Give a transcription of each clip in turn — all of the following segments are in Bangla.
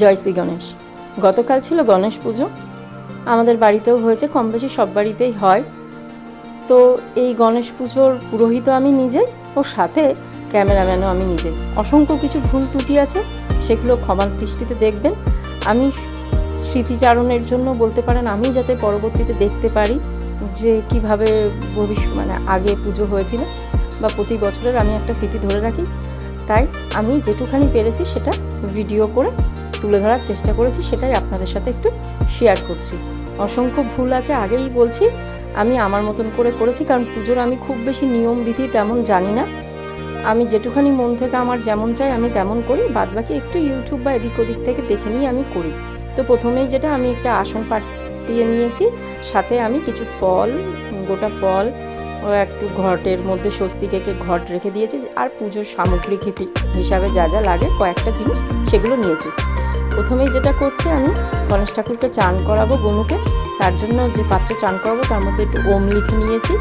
জয় শ্রী গণেশ। গতকাল ছিল গণেশ পুজো। আমাদের বাড়িতেও হয়েছে, কম বেশি সব বাড়িতেই হয়। তো এই গণেশ পুজোর পুরোহিত আমি নিজে ও সাথে ক্যামেরাম্যানও আমি নিজে। অসংখ্য কিছু ভুল ত্রুটি আছে, সেগুলো ক্ষমার দৃষ্টিতে দেখবেন। আমি স্মৃতিচারণের জন্য বলতে পারেন আমি যাতে পরবর্তীতে দেখতে পারি যে কীভাবে ভবিষ্যৎ মানে আগে পুজো হয়েছিল বা প্রতি বছরের আমি একটা স্মৃতি ধরে রাখি। তাই আমি যেটুখানি পেরেছি সেটা ভিডিও করে তুলে ধরার চেষ্টা করেছি, সেটাই আপনাদের সাথে একটু শেয়ার করছি। অসংখ্য ভুল আছে, আগেই বলছি, আমি আমার মতন করে করেছি, কারণ পুজোর আমি খুব বেশি নিয়ম বিধি তেমন জানি না। আমি যেটুখানি মন থেকে আমার যেমন চাই, আমি তেমন করি বাদ বাকি একটু ইউটিউব বা এদিক ওদিক থেকে দেখে নিয়ে আমি করি। তো প্রথমেই যেটা, আমি একটা আসন পাতিয়ে নিয়েছি, সাথে আমি কিছু ফল, গোটা ফল, ও একটু ঘটের মধ্যে স্বস্তি কেকে ঘট রেখে দিয়েছি, আর পুজোর সামগ্রিক হিসাবে যা যা লাগে, কয়েকটা জিনিস সেগুলো নিয়েছি। প্রথমেই যেটা করছি আমি গণেশ ঠাকুরকে চান করাবো গনুকে তার জন্য যে পাত্রে চান করাবো, তার মধ্যে একটু ওম লিখে নিয়েছি,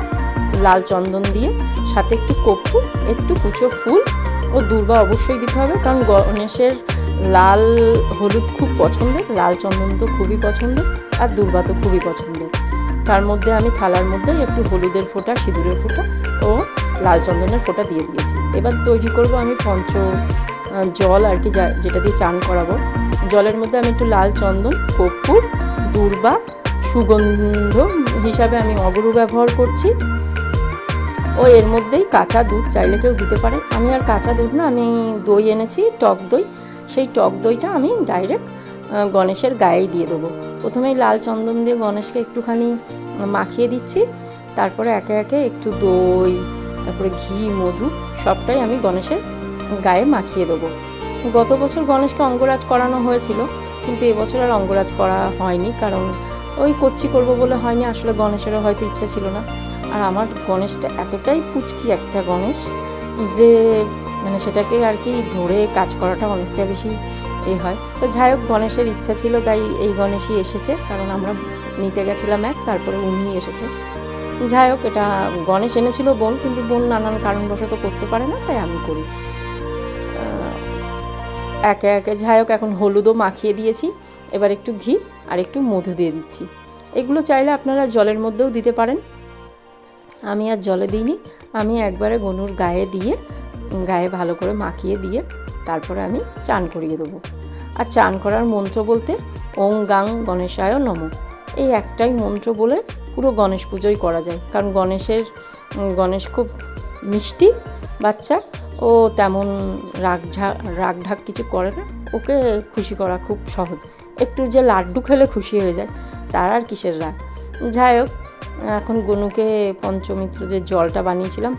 লাল চন্দন দিয়ে। সাথে একটু কপ্পু একটু কুচো ফুল। ও দুর্বা অবশ্যই দিতে হবে, কারণ গণেশের লাল হলুদ খুব পছন্দের, লাল চন্দন তো খুবই পছন্দের, আর দূর্বা তো খুবই পছন্দের। তার মধ্যে আমি থালার মধ্যে একটু হলুদের ফোঁটা, সিঁদুরের ফোঁটা ও লাল চন্দনের ফোঁটা দিয়ে দিয়েছি। এবার তৈরি করব আমি পঞ্চ জল আর কি যেটা দিয়ে চান করাবো। জলের মধ্যে আমি একটু লাল চন্দন, কর্পূর, দূর্বা, সুগন্ধ হিসাবে আমি অগরু ব্যবহার করছি। ও এর মধ্যেই কাঁচা দুধ চাইলে কেউ দিতে পারে। আমি আর কাঁচা দুধ না, আমি দই এনেছি, টক দই। সেই টক দইটা আমি ডাইরেক্ট গণেশের গায়েই দিয়ে দেবো। প্রথমেই লাল চন্দন দিয়ে গণেশকে একটুখানি মাখিয়ে দিচ্ছি। তারপরে একে একে একটু দই, তারপরে ঘি, মধু সবটাই আমি গণেশের গায়ে মাখিয়ে দেবো। গত বছর গণেশকে অঙ্গরাজ করানো হয়েছিল, কিন্তু এবছর আর অঙ্গরাজ করা হয়নি, কারণ ওই করছি করব বলে হয়নি, আসলে গণেশেরও হয়তো ইচ্ছা ছিল না। আর আমার গণেশটা এতটাই পুচকি একটা গণেশ যে মানে সেটাকে আর কি ধরে কাজ করাটা অনেকটা বেশি এ হয়। তো যাই হোক, গণেশের ইচ্ছা ছিল, তাই এই গণেশই এসেছে, কারণ আমরা নিতে গেছিলাম এক, তারপরে উনি এসেছে। যাই হোক, এটা গণেশ এনেছিল বোন, কিন্তু বোন নানান কারণবশত করতে পারে না, তাই আমি করি। একে একে, যাই হোক, এখন হলুদও মাখিয়ে দিয়েছি। এবার একটু ঘি আর একটু মধু দিয়ে দিচ্ছি। এগুলো চাইলে আপনারা জলের মধ্যেও দিতে পারেন। আমি আর জলে দিইনি। আমি একবারে গনুর গায়ে দিয়ে, গায়ে ভালো করে মাখিয়ে দিয়ে তারপরে আমি চান করিয়ে দেবো। আর চান করার মন্ত্র বলতে ওং গাং গণেশায় নম। এই একটাই মন্ত্র বলে পুরো গণেশ পুজোই করা যায়। কারণ গণেশের, গণেশ খুব মিষ্টি বাচ্চা। ও তেমন রাগ রাগ ঢাক কিছু করে না। ওকে খুশি করা খুব সহজ। একটু যে লাড্ডু খেলে খুশি হয়ে যায়, তার আর কিসের রাগ? যাই হোক, এখন গনুকে পঞ্চমিত্র যে জলটা বানিয়েছিলাম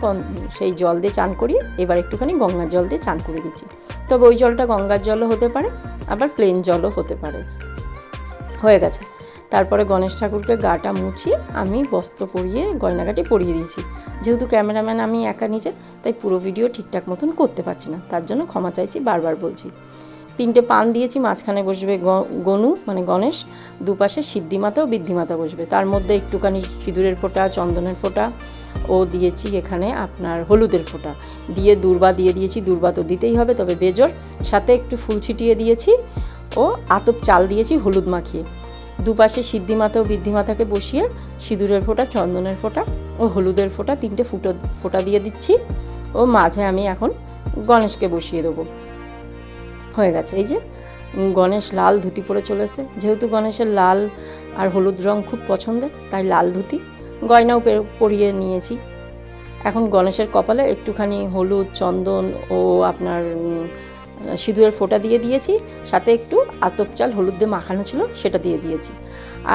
সেই জল দিয়ে চান করিয়ে এবার একটুখানি গঙ্গার জল দিয়ে চান করে দিচ্ছি। তবে ওই জলটা গঙ্গার জলও হতে পারে, আবার প্লেন জলও হতে পারে। হয়ে গেছে। তারপরে গণেশ ঠাকুরকে গাটা মুছিয়ে আমি বস্ত্র পরিয়ে, গয়নাগাটি পরিয়ে দিয়েছি। যেহেতু ক্যামেরাম্যান আমি একা নিজে, তাই পুরো ভিডিও ঠিকঠাক মতন করতে পারছি না। তার জন্য ক্ষমা চাইছি, বারবার বলছি। তিনটে পান দিয়েছি, মাঝখানে বসবে গনু মানে গণেশ। দুপাশে সিদ্ধিমাতা ও বৃদ্ধিমাতা বসবে। তার মধ্যে একটুখানি সিঁদুরের ফোঁটা, চন্দনের ফোঁটা। ও দিয়েছি এখানে আপনার হলুদের ফোঁটা। দিয়ে দুর্বা দিয়ে দিয়েছি, দুর্বা তো দিতেই হবে, তবে বেজর। সাথে একটু ফুল ছিটিয়ে দিয়েছি। ও আতপ চাল দিয়েছি হলুদ মাখিয়ে। দুপাশে সিদ্ধিমাতা ও বৃদ্ধিমাতাকে বসিয়ে সিঁদুরের ফোঁটা, চন্দনের ফোঁটা ও হলুদের ফোঁটা তিনটে ফুটো, ফোঁটা দিয়ে দিচ্ছি। ও মাঝে আমি এখন গণেশকে বসিয়ে দেবো। হয়ে গেছে। এই যে গণেশ লাল ধুতি পরে চলেছে। যেহেতু গণেশের লাল আর হলুদ রং খুব পছন্দের, তাই লাল ধুতি গয়নাও পরিয়ে নিয়েছি। এখন গণেশের কপালে একটুখানি হলুদ, চন্দন ও আপনার সিঁদুরের ফোঁটা দিয়ে দিয়েছি। সাথে একটু আতপ চাল, হলুদ দিয়ে মাখানো ছিল, সেটা দিয়ে দিয়েছি।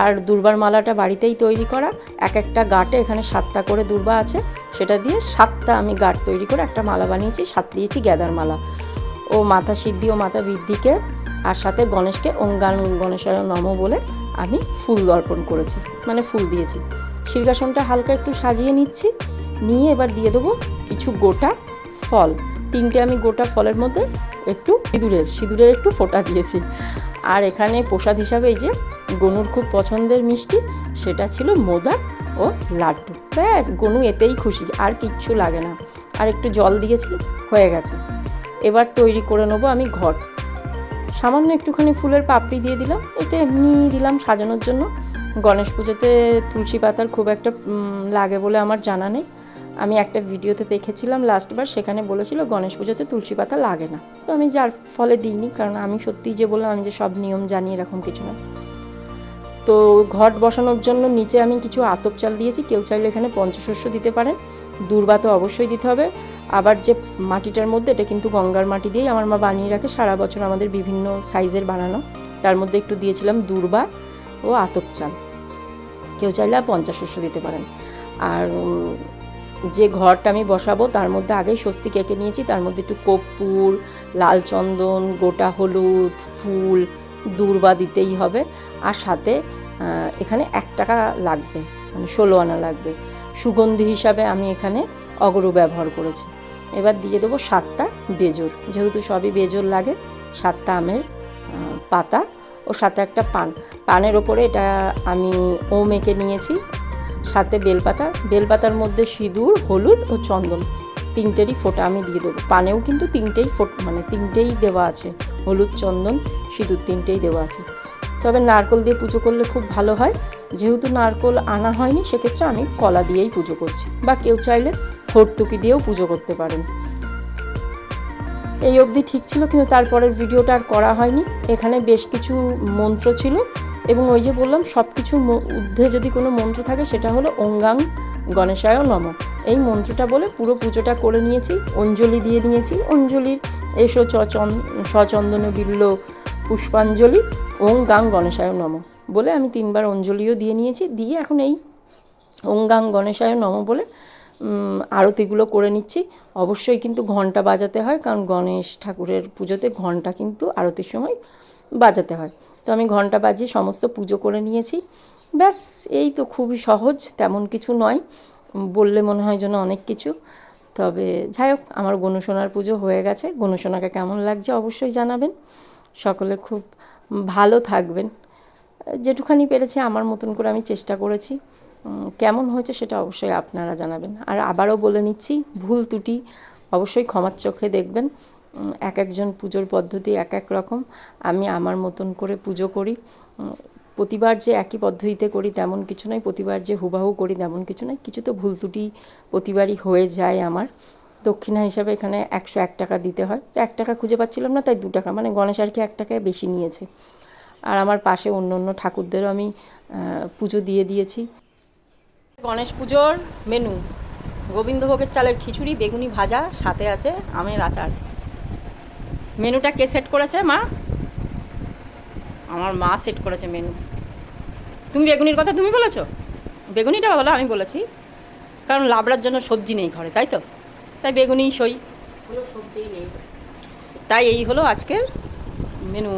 আর দুর্বার মালাটা বাড়িতেই তৈরি করা, এক একটা গাটে এখানে সাতটা করে দুর্বা আছে, সেটা দিয়ে সাতটা আমি গাট তৈরি করে একটা মালা বানিয়েছি, সাত দিয়েছি গ্যাদার মালা। ও মাথা সিদ্ধি ও মাথা বৃদ্ধিকে, আর সাথে গণেশকে অঙ্গান গণেশের নম বলে আমি ফুল অর্পণ করেছি মানে ফুল দিয়েছি। সিংহাসনটা হালকা একটু সাজিয়ে নিচ্ছি, নিয়ে এবার দিয়ে দেবো কিছু গোটা ফল। তিনটে আমি গোটা ফলের মধ্যে একটু সিঁদুরের সিঁদুরের একটু ফোঁটা দিয়েছি। আর এখানে প্রসাদ হিসাবে এই যে গনুর খুব পছন্দের মিষ্টি, সেটা ছিল মোদক ও লাড্ডু। ব্যাস, গনু এতেই খুশি, আর কিচ্ছু লাগে না। আর একটু জল দিয়েছি, হয়ে গেছে। এবার তৈরি করে নেব আমি ঘট সামান্য একটুখানি ফুলের পাপড়ি দিয়ে দিলাম এটা এমনি দিলাম সাজানোর জন্য। গণেশ পুজোতে তুলসী পাতার খুব একটা লাগে বলে আমার জানা নেই। আমি একটা ভিডিওতে দেখেছিলাম লাস্টবার সেখানে বলেছিল, গণেশ পুজোতে তুলসী পাতা লাগে না। তো আমি যার ফলে দিইনি, কারণ আমি সত্যিই যে বললাম, আমি যে সব নিয়ম জানি, এরকম কিছু না। তো ঘট বসানোর জন্য নিচে আমি কিছু আতপ চাল দিয়েছি, কেউ চাইলে এখানে পঞ্চশস্য দিতে পারেন, দূর্বা তো অবশ্যই দিতে হবে। আবার যে মাটিটার মধ্যে, এটা কিন্তু গঙ্গার মাটি দিয়েই আমার মা বানিয়ে রাখে, সারা বছর আমাদের বিভিন্ন সাইজের বানানো। তার মধ্যে একটু দিয়েছিলাম দূর্বা ও আতপ চাল। কেউ চাইলে আর পঞ্চাশস্য দিতে পারেন। আর যে ঘরটা আমি বসাবো, তার মধ্যে আগেই স্বস্তি কেকে নিয়েছি। তার মধ্যে একটু কর্পূর, লাল চন্দন, গোটা হলুদ, ফুল, দূর্বা দিতেই হবে। আর সাথে এখানে এক টাকা লাগবে মানে ষোলো আনা লাগবে। সুগন্ধি হিসাবে আমি এখানে অগরু ব্যবহার করেছি। এবার দিয়ে দেবো সাতটা বেজোর যেহেতু সবই বেজোর লাগে, সাতটা আমের পাতা ও সাথে একটা পান। পানের ওপরে এটা আমি ওম এঁকে নিয়েছি। সাথে বেলপাতা, বেলপাতার মধ্যে সিঁদুর, হলুদ ও চন্দন। তিনটেরই ফোঁটা আমি দিয়ে দেবো। পানেও কিন্তু তিনটেই ফোট মানে তিনটেই দেওয়া আছে। হলুদ, চন্দন, সিঁদুর তিনটেই দেওয়া আছে। তবে নারকল দিয়ে পুজো করলে খুব ভালো হয়। যেহেতু নারকল আনা হয়নি, সেক্ষেত্রে আমি কলা দিয়েই পুজো করছি। বা কেউ চাইলে ভর্তুকি দিয়েও পুজো করতে পারেন। এই অবধি ঠিক ছিল কিন্তু তারপরের ভিডিওটা আর করা হয়নি। এখানে বেশ কিছু মন্ত্র ছিল। এবং ওই যে বললাম সব কিছু ঊর্ধ্বে যদি কোনো মন্ত্র থাকে, সেটা হলো অঙ্গাং গণেশায় নম। এই মন্ত্রটা বলে পুরো পুজোটা করে নিয়েছি, অঞ্জলি দিয়ে নিয়েছি। অঞ্জলির এসো চ চন- সচন্দন বিল্ল পুষ্পাঞ্জলি ওং গাং গণেশায় নম। বলে আমি তিনবার অঞ্জলিও দিয়ে নিয়েছি, দিয়ে এখন এই ওং গাং গণেশায় নম বলে আরতিগুলো করে নিচ্ছি। অবশ্যই কিন্তু ঘণ্টা বাজাতে হয়, কারণ গণেশ ঠাকুরের পুজোতে ঘণ্টা কিন্তু আরতির সময় বাজাতে হয়। আমি ঘণ্টা বাজিয়ে সমস্ত পুজো করে নিয়েছি। ব্যাস, এই তো খুবই সহজ, তেমন কিছু নয়। বললে মনে হয় যেন অনেক কিছু। তবে যাই হোক, আমার গনুসোনার পুজো হয়ে গেছে। গনুসোনাকে কেমন লাগছে অবশ্যই জানাবেন। সকলে খুব ভালো থাকবেন। যেটুখানি পেরেছি, আমার মতন করে আমি চেষ্টা করেছি। কেমন হয়েছে সেটা অবশ্যই আপনারা জানাবেন। আর আবারও বলে নিচ্ছি, ভুল ত্রুটি অবশ্যই ক্ষমার চোখে দেখবেন। এক একজন পুজোর পদ্ধতি এক এক রকম। আমি আমার মতন করে পুজো করি। প্রতিবার যে একই পদ্ধতিতে করি তেমন কিছু নয়। প্রতিবার যে হুবাহু করি তেমন কিছু নয়। কিছু তো ভুল ত্রুটি প্রতিবারই হয়ে যায় আমার। দক্ষিণা হিসাবে এখানে একশো এক টাকা দিতে হয়। তো এক টাকা খুঁজে পাচ্ছিলাম না, তাই দু টাকা। মানে গণেশ আর কি এক টাকায় বেশি নিয়েছে। আর আমার পাশে অন্য অন্য ঠাকুরদেরও আমি পুজো দিয়ে দিয়েছি। গণেশ পুজোর মেনু গোবিন্দভোগের চালের খিচুড়ি, বেগুনি ভাজা, সাথে আছে আমের আচার। মেনুটা কে সেট করেছে মা? আমার মা সেট করেছে মেনু তুমি বেগুনির কথা তুমি বলেছ? বেগুনিটা বলো আমি বলেছি কারণ লাবড়ার জন্য সবজি নেই ঘরে তাই তো? তাই বেগুনি সই। সবজি নেই। তাই এই হলো আজকের মেনু